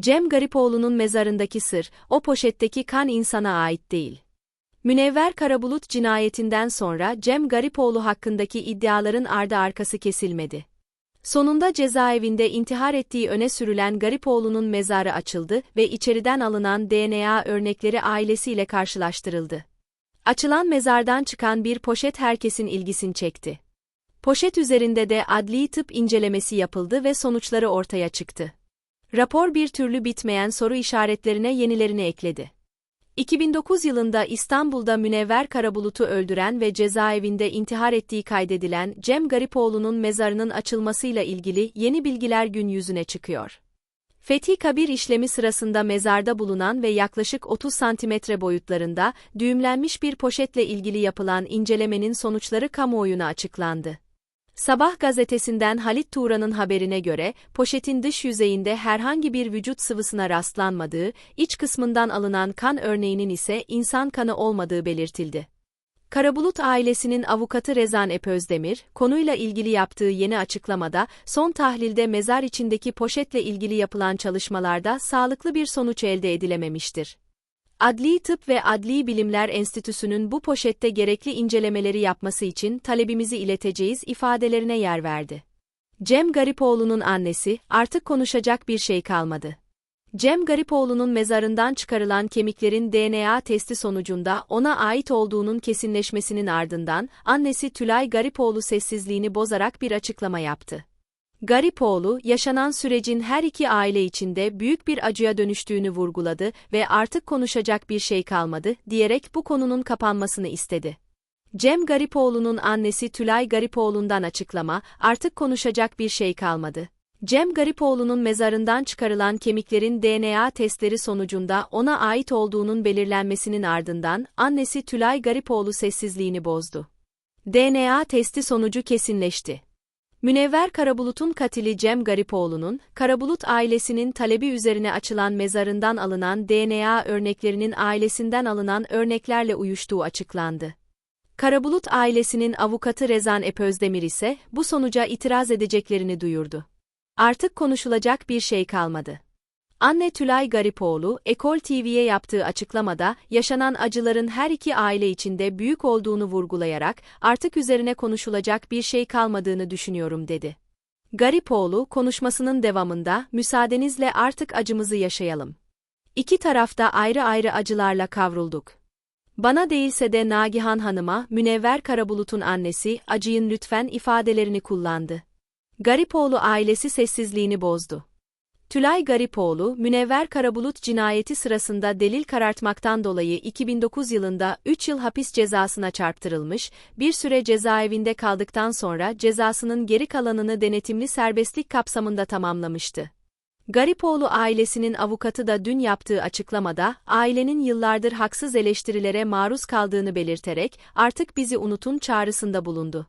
Cem Garipoğlu'nun mezarındaki sır, o poşetteki kan insana ait değil. Münevver Karabulut cinayetinden sonra Cem Garipoğlu hakkındaki iddiaların ardı arkası kesilmedi. Sonunda cezaevinde intihar ettiği öne sürülen Garipoğlu'nun mezarı açıldı ve içeriden alınan DNA örnekleri ailesiyle karşılaştırıldı. Açılan mezardan çıkan bir poşet herkesin ilgisini çekti. Poşet üzerinde de adli tıp incelemesi yapıldı ve sonuçları ortaya çıktı. Rapor bir türlü bitmeyen soru işaretlerine yenilerini ekledi. 2009 yılında İstanbul'da Münevver Karabulut'u öldüren ve cezaevinde intihar ettiği kaydedilen Cem Garipoğlu'nun mezarının açılmasıyla ilgili yeni bilgiler gün yüzüne çıkıyor. Fethi Kabir işlemi sırasında mezarda bulunan ve yaklaşık 30 santimetre boyutlarında düğümlenmiş bir poşetle ilgili yapılan incelemenin sonuçları kamuoyuna açıklandı. Sabah gazetesinden Halit Turan'ın haberine göre, poşetin dış yüzeyinde herhangi bir vücut sıvısına rastlanmadığı, iç kısmından alınan kan örneğinin ise insan kanı olmadığı belirtildi. Karabulut ailesinin avukatı Rezan Epözdemir, konuyla ilgili yaptığı yeni açıklamada, son tahlilde mezar içindeki poşetle ilgili yapılan çalışmalarda sağlıklı bir sonuç elde edilememiştir. Adli Tıp ve Adli Bilimler Enstitüsü'nün bu poşette gerekli incelemeleri yapması için talebimizi ileteceğiz ifadelerine yer verdi. Cem Garipoğlu'nun annesi, artık konuşacak bir şey kalmadı. Cem Garipoğlu'nun mezarından çıkarılan kemiklerin DNA testi sonucunda ona ait olduğunun kesinleşmesinin ardından, annesi Tülay Garipoğlu sessizliğini bozarak bir açıklama yaptı. Garipoğlu, yaşanan sürecin her iki aile içinde büyük bir acıya dönüştüğünü vurguladı ve artık konuşacak bir şey kalmadı, diyerek bu konunun kapanmasını istedi. Cem Garipoğlu'nun annesi Tülay Garipoğlu'ndan açıklama, artık konuşacak bir şey kalmadı. Cem Garipoğlu'nun mezarından çıkarılan kemiklerin DNA testleri sonucunda ona ait olduğunun belirlenmesinin ardından annesi Tülay Garipoğlu sessizliğini bozdu. DNA testi sonucu kesinleşti. Münevver Karabulut'un katili Cem Garipoğlu'nun, Karabulut ailesinin talebi üzerine açılan mezarından alınan DNA örneklerinin ailesinden alınan örneklerle uyuştuğu açıklandı. Karabulut ailesinin avukatı Rezan Epözdemir ise bu sonuca itiraz edeceklerini duyurdu. Artık konuşulacak bir şey kalmadı. Anne Tülay Garipoğlu, Ekol TV'ye yaptığı açıklamada, yaşanan acıların her iki aile içinde büyük olduğunu vurgulayarak, artık üzerine konuşulacak bir şey kalmadığını düşünüyorum dedi. Garipoğlu, konuşmasının devamında, müsaadenizle artık acımızı yaşayalım. İki tarafta ayrı ayrı acılarla kavrulduk. Bana değilse de Nagihan Hanım'a, Münevver Karabulut'un annesi, acıyın lütfen ifadelerini kullandı. Garipoğlu ailesi sessizliğini bozdu. Tülay Garipoğlu, Münevver Karabulut cinayeti sırasında delil karartmaktan dolayı 2009 yılında 3 yıl hapis cezasına çarptırılmış, bir süre cezaevinde kaldıktan sonra cezasının geri kalanını denetimli serbestlik kapsamında tamamlamıştı. Garipoğlu ailesinin avukatı da dün yaptığı açıklamada, ailenin yıllardır haksız eleştirilere maruz kaldığını belirterek, artık bizi unutun çağrısında bulundu.